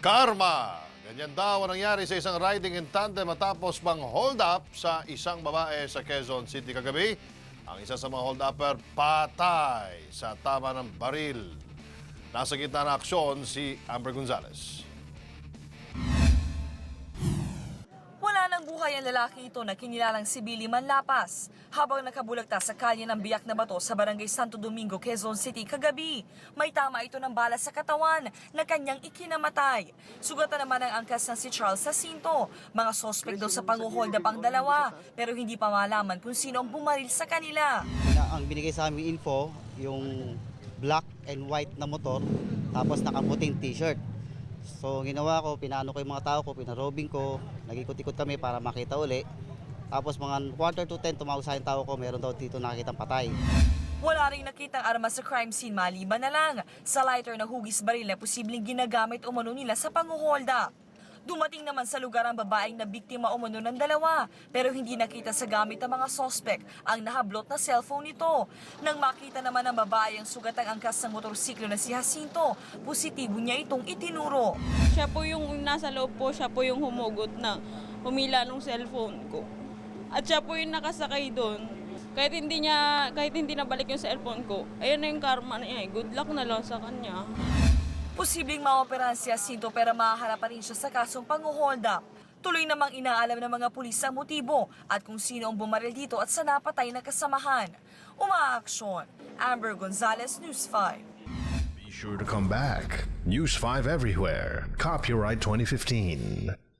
Karma! Ganyan daw ang nangyari sa isang riding in tandem matapos bang hold up sa isang babae sa Quezon City kagabi. Ang isa sa mga hold upper patay sa tama ng baril. Nasa gitna ng aksyon si Amber Gonzalez. Wala nang buhay ang lalaki ito na kinilalang si Billy Manlapas habang nakabulagta sa kalye ng biyak na bato sa barangay Santo Domingo, Quezon City kagabi. May tama ito ng bala sa katawan na kanyang ikinamatay. Sugatan naman ang angkas ng si Charles Jacinto. Mga sospek daw sa panguhold ang dalawa pero hindi pa malaman kung sino ang bumaril sa kanila. ang binigay sa aming info, yung black and white na motor, tapos nakaputing t-shirt. So ginawa ko, pinaano ko yung mga tao ko, pinarobing ko, nag-ikot-ikot kami para makita uli. Tapos mga quarter to 10, tumawag sa tao ko, meron daw dito nakikitang patay. Wala rin nakitang armas sa crime scene maliban na lang sa lighter na hugis baril na posibleng ginagamit umano nila sa panguholda. Dumating naman sa lugar ang babaeng na biktima umano ng dalawa pero hindi nakita sa gamit ng mga sospek ang nahablot na cellphone nito. Nang makita naman ng babae ang sugatang angkas ng motorsiklo na si Jacinto, positibo niya itong itinuro. Siya po yung nasa loob po, siya po yung humugot na humila ng cellphone ko. At siya po yung nakasakay doon. Kahit hindi niya, kahit hindi nabalik yung cellphone ko, ayun na yung karma niya. eh. Good luck na lang sa kanya. Posibleng maoperahan si Jacinto pero mahaharap pa rin siya sa kasong panguhold up. Tuloy namang inaalam ng mga pulis ang motibo at kung sino ang bumaril dito at sa napatay na kasamahan. Umaaksyon. Amber Gonzalez, News 5. Be sure to come back. News 5 everywhere. Copyright 2015.